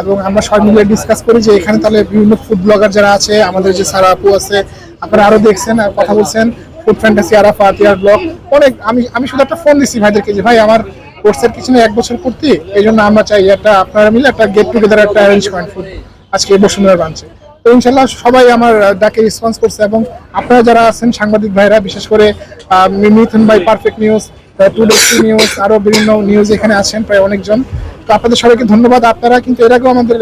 এবং আমরা সবাই মিলে ডিসকাস করি যে এখানে তাহলে বিভিন্ন ফুড ব্লগার যারা আছে, আমাদের যে সারা আপু আছে, আপনারা আরও দেখছেন আর কথা বলছেন। ফুড ফ্যান্টাসি আরাফা টিয়ার ব্লগ। অনেক, আমি আমি শুধু একটা ফোন দিছি ভাইদেরকে যে, ভাই, আমার কোর্সের পিছনে এক বছর পূর্তি, এই জন্য আমরা চাই একটা, আপনারা মিলে একটা গেট টুগেদার একটা অ্যারেঞ্জ করেন ফুড আজকে বসুন্ধরা ব্রাঞ্চে তো ইনশাল্লাহ সবাই আমার ডাকে রেসপন্স করছে এবং আপনারা যারা আছেন, সাংবাদিক ভাইরা, বিশেষ করে মিথুন ভাই perfect news to today news আরও বিভিন্ন নিউজ এখানে আছেন, প্রায় অনেকজন। তো আপনাদের সবাইকে ধন্যবাদ। আপনারা কিন্তু এর আগেও আমাদের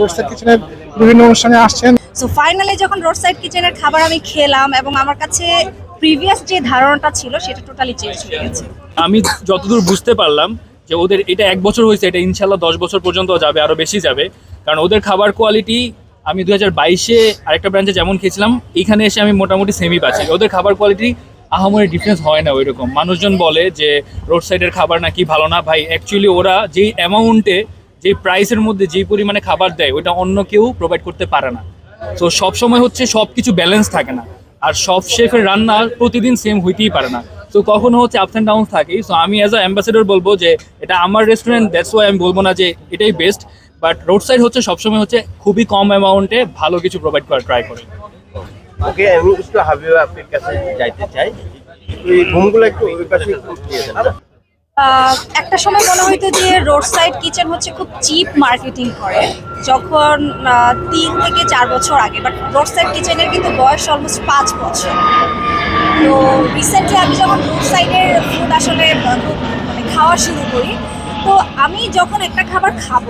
রোডসাইড কিচেনের বিভিন্ন অনুষ্ঠানে আসছেন। সো ফাইনালি যখন রোড সাইড কিচেনের খাবার আমি খেলাম এবং আমার কাছে প্রিভিয়াস যে ধারণাটা ছিল সেটা টোটালি চেঞ্জ হয়ে গেছে। আমি যতদূর বুঝতে পারলাম যে ওদের এটা এক বছর হয়েছে এটা ইনশাল্লাহ দশ বছর পর্যন্ত যাবে আরও বেশি যাবে। কারণ ওদের খাবার কোয়ালিটি আমি দু হাজার বাইশে আরেকটা ব্রাঞ্চে যেমন খেয়েছিলাম এখানে এসে আমি মোটামুটি সেমি পাচ্ছি। ওদের খাবার কোয়ালিটি আহামরি ডিফারেন্স হয় না ওইরকম। মানুষজন বলে যে রোড সাইডের খাবার নাকি ভালো না। ভাই অ্যাকচুয়ালি ওরা যেই অ্যামাউন্টে যেই প্রাইসের মধ্যে যেই পরিমাণে খাবার দেয় ওটা অন্য কেউ প্রোভাইড করতে পারে না। তো সবসময় হচ্ছে সব কিছু ব্যালেন্স থাকে না। আর সব শেফের রান্না প্রতিদিন সেম হইতেই পারে না। তো কখনো হচ্ছে আপস অ্যান্ড ডাউন থাকে। সো আমি অ্যাজ অ্যাম্বাসেডর বলব যে, এটা আমার রেস্টুরেন্ট দ্যাটস ওয়াই আমি বলব না যে, এটাই বেস্ট বাট রোড সাইড হচ্ছে সবসময় হচ্ছে খুবই কম অ্যামাউন্টে ভালো কিছু প্রোভাইড করার ট্রাই করে। ওকে আমি একটু হাবিবা কাছে যাইতে চাই। এই ঘুমগুলো একটু ওই একটু সময় মনে হতো যে রোড সাইড কিচেন হচ্ছে খুব চিপ মার্কেটিং করে। যখন তিন থেকে চার বছর আগে বাট রোড সাইড কিচেনের কিন্তু বয়স অলমোস্ট পাঁচ বছর। তো রিসেন্টলি আমি যখন রোড সাইডের ফুড আসলে মানে খাওয়া শুরু করি, তো আমি যখন একটা খাবার খাব,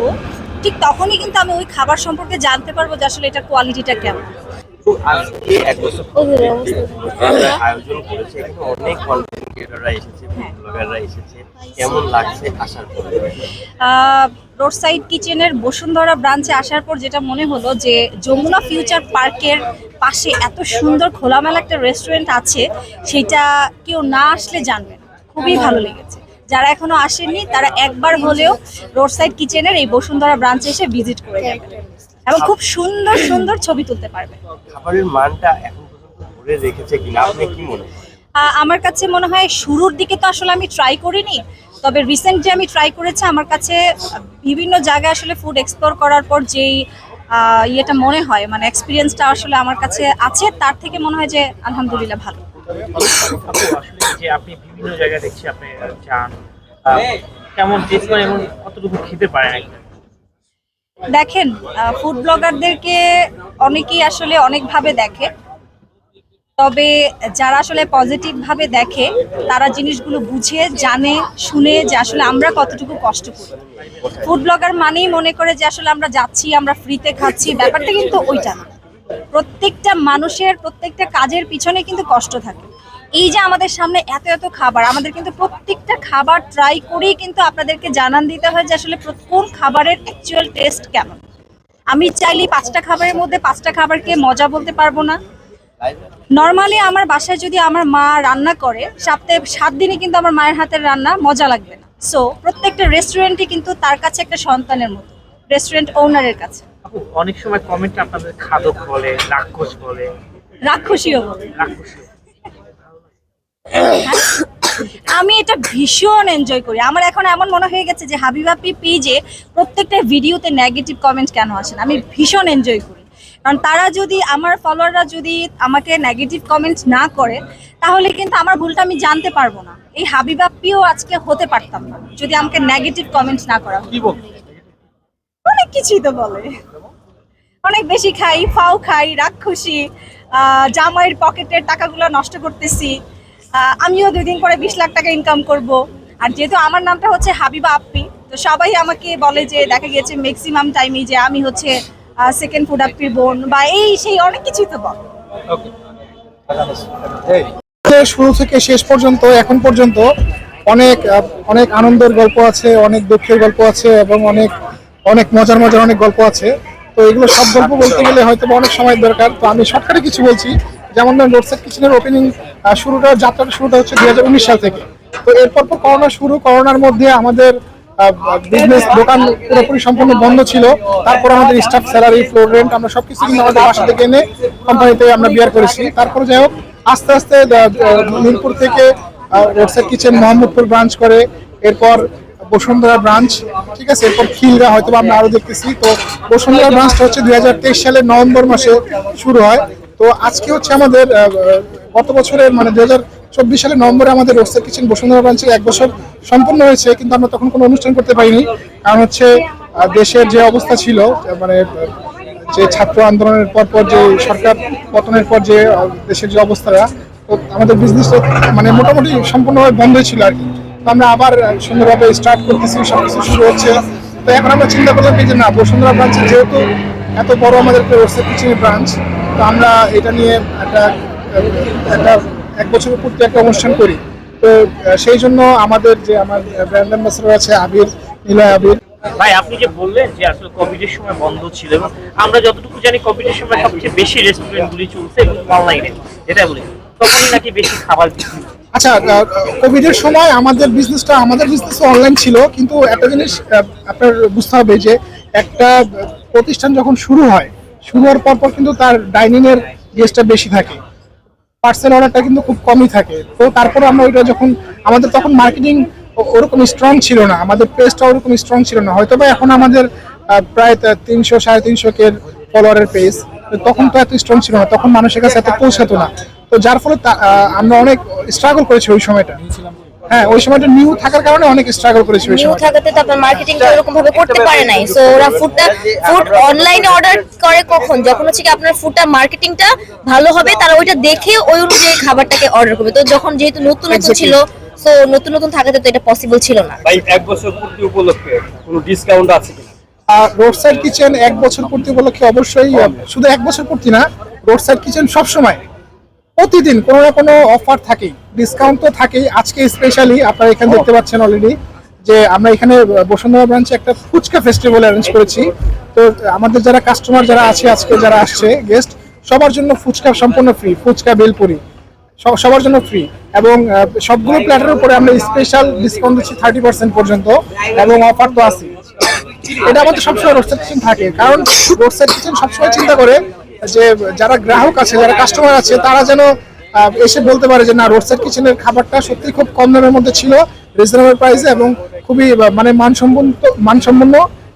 ঠিক তখনই কিন্তু আমি ওই খাবার সম্পর্কে জানতে পারব যে আসলে এটার কোয়ালিটিটা কেমন। আজকে এক বছর আয়োজন করেছে এখানে অনেক কন্টেন্ট ক্রিয়েটররা এসেছে ব্লগাররা এসেছে। কেমন লাগছে আসার পরে? রোড সাইড কিচেনের বসুন্ধরা ব্রাঞ্চে আসার পর যেটা মনে হলো যে যমুনা ফিউচার পার্কের পাশে এত সুন্দর খোলামেলা একটা রেস্টুরেন্ট আছে সেটা কেউ না আসলে জানবে খুবই ভালো লেগেছে। যারা এখনও আসেননি তারা একবার হলেও রোড সাইড কিচেনের এই বসুন্ধরা ব্রাঞ্চে এসে ভিজিট করে যাবেন। এবং খুব সুন্দর সুন্দর ছবি তুলতে পারবে। খাবারের মানটা এখন পর্যন্ত ধরে রেখেছে কিনা আপনি কি মনে আমার কাছে মনে হয় শুরুর দিকে তো আসলে আমি ট্রাই করিনি তবে রিসেন্ট যে আমি ট্রাই করেছি আমার কাছে বিভিন্ন জায়গায় আসলে ফুড এক্সপ্লোর করার পর যেই ইয়েটা মনে হয় মানে এক্সপিরিয়েন্সটা আসলে আমার কাছে আছে তার থেকে মনে হয় যে আলহামদুলিল্লাহ ভালো। যে আপনি বিভিন্ন জায়গায় দেখছি আপনি যান কেমন টেস্ট করেন এবং কতটুকু খেতে পারেন একদম? দেখেন ফুড ব্লগারদেরকে অনেকেই আসলে অনেকভাবে দেখে। তবে যারা আসলে পজিটিভ ভাবে দেখে, তারা জিনিসগুলো বুঝে, জানে, শুনে যে আসলে আমরা কতটুকু কষ্ট করি। ফুড ব্লগার মানেই মনে করে যে আসলে আমরা যাচ্ছি, আমরা ফ্রিতে খাচ্ছি, ব্যাপারটা কিন্তু ওইটা না। প্রত্যেকটা মানুষের, প্রত্যেকটা কাজের পিছনে কিন্তু কষ্ট থাকে। এই যে আমাদের সামনে এত এত খাবার আমাদের কিন্তু প্রত্যেকটা খাবার ট্রাই করেই কিন্তু আপনাদেরকে জানান দিতে হয় যে আসলে কোন খাবারের অ্যাকচুয়াল টেস্ট কেমন। আমি চাইলে পাঁচটা খাবারের মধ্যে পাঁচটা খাবারকে মজা বলতে পারব না। নর্মালি আমার বাসায় যদি আমার মা রান্না করে সপ্তাহে সাত দিনে কিন্তু আমার মায়ের হাতের রান্না মজা লাগবে না। সো প্রত্যেকটা রেস্টুরেন্টই কিন্তু তার কাছে একটা সন্তানের মতো রেস্টুরেন্ট ওনারের কাছে। অনেক সময় কমেন্টে আপনাদের খাদক বলে রাক্ষস বলে। রাক্ষসীও বলে। রাক্ষসী আমি এটা ভীষণ এনজয় করি। আমার এখন এমন মনে হয়ে গেছে যে হাবিবাপি পেজে প্রত্যেকটা ভিডিওতে নেগেটিভ কমেন্ট কেন আসে না? আমি ভীষণ এনজয় করি। কারণ তারা যদি আমার ফলোয়াররা যদি আমাকে নেগেটিভ কমেন্ট না করে তাহলে কিন্তু আমার ভুলটা আমি জানতে পারব না। এই হাবিবাপিও আজকে হতে পারতাম না যদি আমাকে নেগেটিভ কমেন্ট না করা অনেক কিছুই তো বলে। অনেক বেশি খাই ফাও খাই রাক্ষসী আহ, জামাইয়ের পকেটের টাকাগুলো নষ্ট করতেছি। আমিও দুই দিন পরে বিশ লাখ টাকা ইনকাম করব। আর যেহেতু আমার নামটা হচ্ছে হাবিবা আপ্পি তো সবাই আমাকে বলে যে দেখা গেছে ম্যাক্সিমাম টাইমে যে আমি হচ্ছে সেকেন্ড ফুড আপ্পির বোন বা এই সেই অনেক কিছুই তো বলে। শুরু থেকে শেষ পর্যন্ত এখন পর্যন্ত অনেক অনেক আনন্দের গল্প আছে অনেক দুঃখের গল্প আছে এবং অনেক অনেক মজার মজার অনেক গল্প আছে। তো এগুলো সব গল্প বলতে গেলে হয়তো বা অনেক সময় দরকার। তো আমি শর্টকাটে কিছু বলছি। যেমন রোডসাইড কিচেনের ওপেনিং শুরুটা যাত্রাটা শুরুটা হচ্ছে দুই হাজার উনিশ সাল থেকে। তো এরপর পর করোনা শুরু, করোনার মধ্যে আমাদের বিজনেস দোকান পুরোপুরি সম্পূর্ণ বন্ধ ছিল। তারপর আমাদের স্টাফ স্যালারি ফ্লোর রেন্ট আমরা সবকিছু কিন্তু আমাদের বাসা থেকে এনে কোম্পানিতে আমরা বিয়ার করেছি। তারপরে যাই হোক, আস্তে আস্তে মিরপুর থেকে রোডসাইড কিচেন মোহাম্মদপুর ব্রাঞ্চ করে, এরপর বসুন্ধরা ব্রাঞ্চ ঠিক আছে? এরপর খিলগা হয়তো আমরা আরও দেখতেছি। তো বসুন্ধরা ব্রাঞ্চটা হচ্ছে দুই হাজার তেইশ সালের নভেম্বর মাসে শুরু হয়। তো আজকে হচ্ছে আমাদের গত বছরের মানে দুই হাজার চব্বিশ সালের নভেম্বরে আমাদের রোস্টার কিচেন বসুন্ধরা ব্রাঞ্চে এক বছর সম্পূর্ণ হয়েছে, কিন্তু আমরা তখন কোনো অনুষ্ঠান করতে পারিনি। কারণ হচ্ছে দেশের যে অবস্থা ছিল মানে যে ছাত্র আন্দোলনের পর পর যে সরকার পতনের পর যে দেশের যে অবস্থাটা, তো আমাদের বিজনেস মানে মোটামুটি সম্পূর্ণভাবে বন্ধ ছিল আর কি। তো আমরা আবার সুন্দরভাবে স্টার্ট করতেছি সব কিছু শুরু হচ্ছে। তো এখন আমরা চিন্তা করলাম যে না, বসুন্ধরা ব্রাঞ্চে যেহেতু এত বড় আমাদের রোস্টার কিচেনের ব্রাঞ্চ তো আমরা এটা নিয়ে একটা একটা এক বছরের পূর্তি একটা অনুষ্ঠান করি। তো সেই জন্য আমাদের যে আমার ব্র্যান্ড অ্যাম্বাসেডর আছে আবির নীলয় আবির। ভাই আপনি যে বললেন যে আসলে কোভিডের সময় বন্ধ ছিল এবং আমরা যতটুকু জানি কোভিডের সময় সবচেয়ে বেশি রেস্টুরেন্ট গুলি চলছে এবং অনলাইনে যেটা বলি। তখনই নাকি বেশি খাবার আচ্ছা কোভিড এর সময় আমাদের বিজনেসটা আমাদের বিজনেস অনলাইন ছিল কিন্তু একটা জিনিস আপনার বুঝতে হবে যে একটা প্রতিষ্ঠান যখন শুরু হয় শুরু হওয়ার পর পর কিন্তু তার ডাইনিং এর গেস্টটা বেশি থাকে। পার্সেল অর্ডারটা কিন্তু খুব কমই থাকে। তো তারপরে আমরা ওইটা যখন, আমাদের তখন মার্কেটিং ওরকম স্ট্রং ছিল না। আমাদের পেজটা ওরকম স্ট্রং ছিল না। হয়তো বা এখন আমাদের প্রায় তিনশো, সাড়ে তিনশো কে ফলোয়ারের পেজ তখন তো এত স্ট্রং ছিল না। তখন মানুষের কাছে এত পৌঁছাতো না। তো যার ফলে আমরা অনেক স্ট্রাগল করেছি ওই সময়টা। হ্যাঁ ওই সময়টা নিউ থাকার কারণে অনেক স্ট্রাগল করেছি নিউ থাকাতে তো আপনার মার্কেটিংটা এরকম ভাবে করতে পারে নাই। সো ওরা ফুডটা ফুড অনলাইনে অর্ডার করে কখন? যখন হচ্ছে কি আপনার ফুডটা মার্কেটিংটা ভালো হবে তারা ওইটা দেখে ওই অনুযায়ী খাবারটাকে অর্ডার করবে। তো যখন যেহেতু নতুন নতুন ছিল সো নতুন নতুন থাকাতে তো এটা পসিবল ছিল না। ভাই এক বছর পূর্তি উপলক্ষে কোনো ডিসকাউন্ট আছে কিনা? রোড সাইড কিচেন এক বছর পূর্তি উপলক্ষে অবশ্যই শুধু এক বছর পূর্তি না রোড সাইড কিচেন সবসময়। প্রতিদিন কোনো না কোনো অফার থাকেই ডিসকাউন্ট তো থাকেই। আজকে স্পেশালি আপনারা এখানে দেখতে পাচ্ছেন অলরেডি যে আমরা এখানে বসুন্ধরা ব্রাঞ্চে একটা ফুচকা ফেস্টিভ্যাল অ্যারেঞ্জ করেছি। তো আমাদের যারা কাস্টমার যারা আছে আজকে যারা আসছে গেস্ট সবার জন্য ফুচকা সম্পূর্ণ ফ্রি ফুচকা বেলপুরি সবার জন্য ফ্রি এবং সবগুলো প্ল্যাটের উপরে আমরা স্পেশাল ডিসকাউন্ট দিচ্ছি থার্টি পার্সেন্ট পর্যন্ত এবং অফার তো আছে এটা আমাদের সবসময় রোডসাইড কিচেন থাকে কারণ রোডসাইড কিচেন সবসময় চিন্তা করে যে যারা গ্রাহক আছে, যারা কাস্টমার আছে, তারা যেন এসে বলতে পারে যে না রোডসাইড কিচেনের খাবারটা সত্যি খুব কম দামের মধ্যে ছিল রিজনেবল প্রাইসে এবং খুবই মানে মানসম্পন্ন মানসম্পন্ন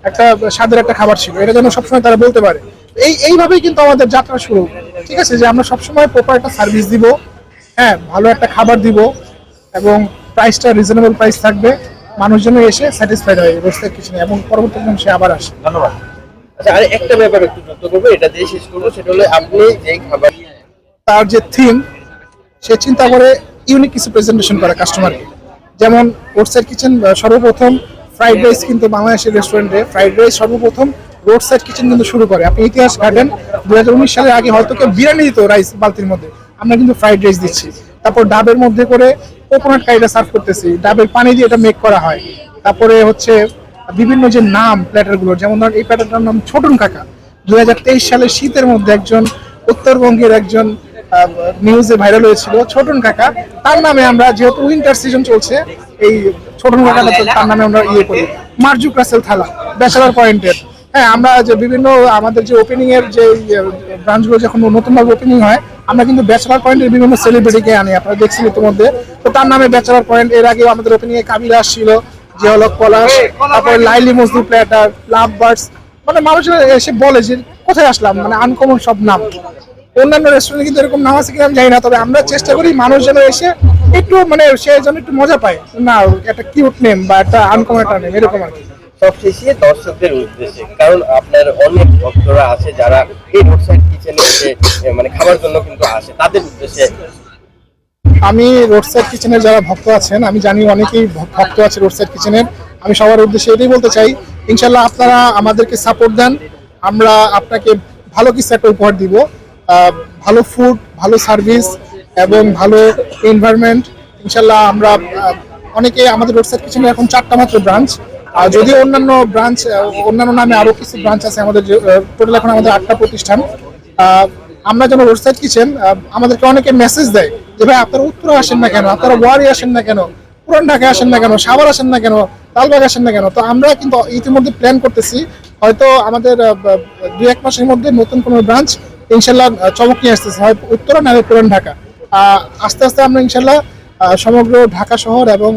একটা স্বাদের একটা খাবার ছিল। এটা যেন সবসময় তারা বলতে পারে। এই, এইভাবেই কিন্তু আমাদের যাত্রা শুরু। ঠিক আছে? যে আমরা সবসময় প্রপার একটা সার্ভিস দিব হ্যাঁ ভালো একটা খাবার দিব এবং প্রাইসটা রিজনেবল প্রাইস থাকবে। মানুষজন এসে স্যাটিসফাইড হয় রোস্টের কিচেনে এবং পরবর্তী সে আবার আসে। ধন্যবাদ। আচ্ছা আর একটা ব্যাপার একটু যুক্ত করব এটা দিয়ে শেষ করব সেটা হলো আপনি যেই খাবার তার যে থিম সে চিন্তা করে ইউনিক কিছু প্রেজেন্টেশন করে কাস্টমারকে যেমন রোডসাইড কিচেন সর্বপ্রথম ফ্রাইড রাইস কিন্তু বাংলাদেশের রেস্টুরেন্টে ফ্রাইড রাইস সর্বপ্রথম রোড সাইড কিচেন কিন্তু শুরু করে। আপনি ইতিহাস ঘাটেন দু হাজার উনিশ সালের আগে হয়তো কেউ বিরিয়ানি দিত রাইস বালতির মধ্যে। আমরা কিন্তু ফ্রাইড রাইস দিচ্ছি। তারপর ডাবের মধ্যে করে কোকোনাট কাইটা সার্ভ করতেছি। ডাবের পানি দিয়ে এটা মেক করা হয়। তারপরে হচ্ছে বিভিন্ন যে নাম প্ল্যাটারগুলোর যেমন ধরেন এই প্ল্যাটারটার নাম ছোটন কাকা। দু সালের শীতের মধ্যে একজন উত্তরবঙ্গের একজন নিউজে ভাইরাল হয়েছিল, ছোটন কাকা। তার নামে আমরা, যেহেতু উইন্টার সিজন চলছে, এই ছোটন কাকাটা তার নামে আমরা ইয়ে করি। মার্জুক রাসেল থালা ব্যাচেলার পয়েন্টের হ্যাঁ আমরা যে বিভিন্ন, আমাদের যে ওপেনিং এর যে ব্রাঞ্চগুলো যখন নতুন ভাবে ওপেনিং হয়, আমরা কিন্তু ব্যাচেলার পয়েন্টের বিভিন্ন সেলিব্রিটিকে আনি, আপনারা দেখছেন ইতিমধ্যে। তো তার নামে ব্যাচেলার পয়েন্ট এর আগে আমাদের ওপেনিং এ কাবিলা আসছিল জিওলক পলাশ তারপরে লাইলি মজদুর প্ল্যাটার লাভ বার্ডস মানে মানুষের এসে বলে যে কোথায় আসলাম? মানে আনকমন সব নাম। অন্যান্য রেস্টুরেন্টে কিন্তু এরকম নাম আছে কিনা আমি জানি না তবে আমরা চেষ্টা করি মানুষ যেন এসে একটু মানে সে যেন একটু মজা পায়। না একটা কিউট নেম বা একটা আনকমন একটা নেম এরকম আর কি। সবশেষে দর্শকদের উদ্দেশ্যে কারণ আপনার অনেক ভক্তরা আছে যারা এই রোড সাইড কিচেনে এসে মানে খাবার জন্য কিন্তু আসে তাদের উদ্দেশ্যে আমি রোড সাইড কিচেনের যারা ভক্ত আছেন, আমি জানি অনেকেই ভক্ত আছে রোড সাইড কিচেনের আমি সবার উদ্দেশ্যে এটাই বলতে চাই ইনশাল্লাহ আপনারা আমাদেরকে সাপোর্ট দেন, আমরা আপনাকে ভালো কিছু একটা উপহার দিব ভালো ফুড ভালো সার্ভিস এবং ভালো এনভায়রনমেন্ট ইনশাল্লাহ আমরা অনেকে আমাদের রোড সাইড কিচেনের এখন চারটা মাত্র ব্রাঞ্চ আর যদিও অন্যান্য ব্রাঞ্চ অন্যান্য নামে আরও কিছু ব্রাঞ্চ আছে আমাদের টোটাল এখন আমাদের আটটা প্রতিষ্ঠান আমরা যেন রোড সাইড কিচেন আমাদেরকে অনেকে মেসেজ দেয় যে ভাই, আপনারা উত্তর আসেন না কেন? আপনারা ওয়ারি আসেন না কেন? পুরান ঢাকায় আসেন না কেন? সাভার আসেন না কেন? লালবাগ আসেন না কেন? তো আমরা কিন্তু ইতিমধ্যে প্ল্যান করতেছি। হয়তো আমাদের দু এক মাসের মধ্যে নতুন কোনো ব্রাঞ্চ ইনশাল্লাহ চমক নিয়ে আসতেছে। হয় উত্তরা না পুরান ঢাকা। আস্তে আস্তে আমরা ইনশাল্লাহ সমগ্র ঢাকা শহর এবং